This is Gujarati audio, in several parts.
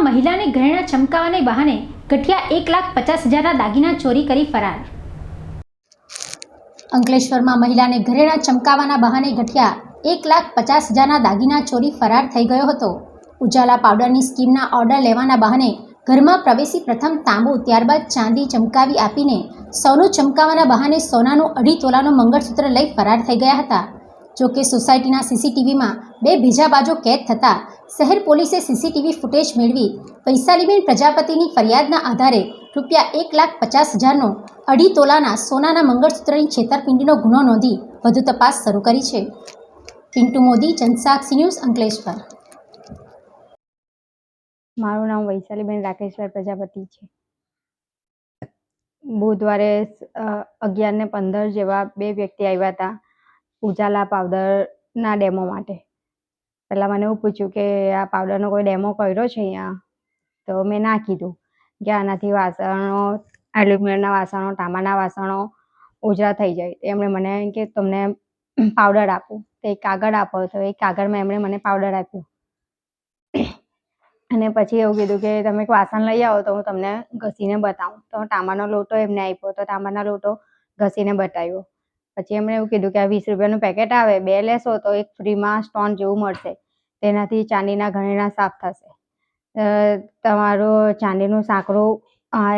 મહિલાને ઘરેણા ચમકાવાને બહાને ગઠિયા એક લાખ પચાસ હજારના દાગીના ચોરી કરી ફરાર. અંકલેશ્વરમાં મહિલાને ઘરેણા ચમકાવાના બહાને ગઠિયા એક લાખ પચાસ હજારના દાગીના ચોરી ફરાર થઈ ગયો હતો. ઉજાલા પાવડરની સ્કીમના ઓર્ડર લેવાના બહાને ઘરમાં પ્રવેશી પ્રથમ તાંબુ, ત્યારબાદ ચાંદી ચમકાવી આપીને સોનું ચમકાવાના બહાને સોનાનું અઢી તોલાનું મંગળસૂત્ર લઈ ફરાર થઈ ગયા હતા. જોકે સોસાયટીના સીસીટીવીમાં બે બીજા બાજુ કેદ થતાં શહેર પોલીસે સીસીટીવી ફૂટેજ મેળવી વૈશાલીબેન પ્રજાપતિની ફરિયાદના આધારે રૂપિયા એક લાખ પચાસ હજારનો અઢી તોલાના સોનાના મંગળસૂત્રની છેતરપિંડીનો ગુનો નોંધી વધુ તપાસ શરૂ કરી છે. પિન્ટુ મોદી, જનસાક્ષી ન્યૂઝ, અંકલેશ્વર. મારું નામ વૈશાલીબેન રાકેશભાઈ પ્રજાપતિ છે. બુધવારે અગિયાર ને પંદર જેવા બે વ્યક્તિ આવ્યા હતા. ઉજાલા પાવડરના ડેમો માટે. પહેલાં મને એવું પૂછ્યું કે આ પાવડરનો કોઈ ડેમો કર્યો છે અહીંયા? તો મેં ના કીધું કે આનાથી વાસણો, એલ્યુમિનિયમના વાસણો, તાંબાના વાસણો ઉજળા થઈ જાય. એમણે મને કે તમને પાવડર આપું. તો એક કાગળ આપો. તો એ કાગળમાં એમણે મને પાવડર આપ્યો. અને પછી એવું કીધું કે તમે એક વાસણ લઈ આવો તો હું તમને ઘસીને બતાવું. તો તાંબાનો લોટો એમને આપ્યો. તો તાંબાના લોટો ઘસીને બતાવ્યો. પછી એમણે એવું કીધું કે આ વીસ રૂપિયાનું પેકેટ આવે, બે લેશો તો એક ફ્રીમાં સ્ટોન જેવું મળશે. તેનાથી ચાંદીના ઘરેણા સાફ થશે. તમારો ચાંદીનું સાંકળું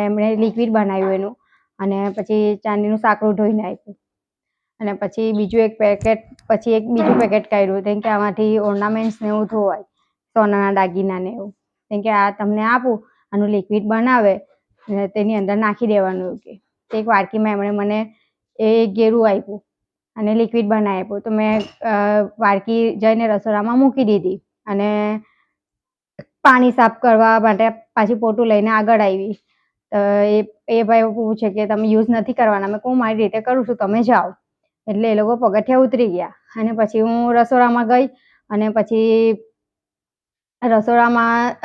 એમણે લિક્વિડ બનાવ્યું એનું. અને પછી ચાંદીનું સાંકળું ધોઈને આપ્યું. અને પછી બીજું એક પેકેટ પછી એક બીજું પેકેટ કાઢ્યું. કેમ કે આમાંથી ઓર્નામેન્ટ્સ ને એવું ધોવાય, સોનાના દાગીના ને એવું. કેમ કે આ તમને આપું, આનું લિક્વિડ બનાવે તેની અંદર નાખી દેવાનું કે. એક વાડકીમાં એમણે મને એ ઘેરું આપ્યું અને લિક્વિડ બનાવી આપ્યું તો મેં વાડકી જઈને રસોડામાં મૂકી દીધી અને પાણી સાફ કરવા માટે પાછી પોટું લઈને આગળ આવી. તો એ એ ભાઈ પૂછે કે તમે યુઝ નથી કરવાના. મેં હું મારી રીતે કરું છું, તમે જાઓ. એટલે એ લોકો પગથિયા ઉતરી ગયા અને પછી હું રસોડામાં ગઈ અને પછી રસોડામાં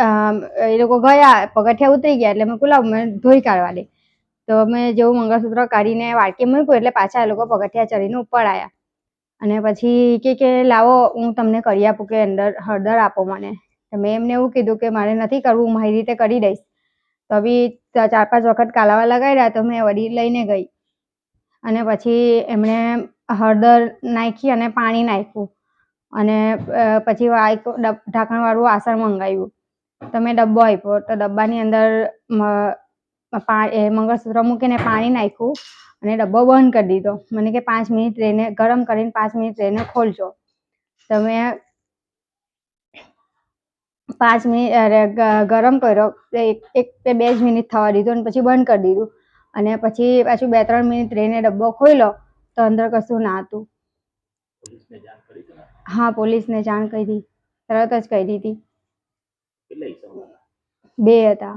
એ લોકો ગયા, પગથિયા ઉતરી ગયા એટલે મેં કુલાવ મેં ધોઈ કાઢવા દે. તો મેં જેવું મંગળસૂત્ર કાઢીને વાડકી મૂક્યું એટલે પાછા એ લોકો પગથિયા ચડીને ઉપર આવ્યા અને પછી કે કે, લાવો, હું તમને કરી આપું કે અંદર હળદર આપો મને. તો મેં એમને એવું કીધું કે, મારે નથી કરવું, હું મારી રીતે કરી દઈશ. તો બી ચાર પાંચ વખત કાલાવા લગાડ્યા તો મેં વડી લઈને ગઈ. અને પછી એમણે હળદર નાખી અને પાણી નાખ્યું. અને પછી ઢાંકણવાળું આસણ મંગાવ્યું. તો મેં ડબ્બો આપ્યો. તો ડબ્બાની અંદર મંગળસૂત્ર મૂકીને પાણી નાખ્યું અને ડબ્બો બંધ કરી દીધો. મને કે પાંચ મિનિટ રહીને ગરમ કરીને પાંચ મિનિટ રહીને ખોલજો. તો મેં પાંચ મિનિટ ગરમ કર્યો. એક એક કે બે જ મિનિટ થવા દીધો અને પછી બંધ કરી દીધું. અને પછી પાછું બે ત્રણ મિનિટ રહીને ડબ્બો ખોલ્યો તો અંદર કશું ના હતું. હા પોલીસને જાણ કરી. તરત જ કરી દીધી. બે હતા.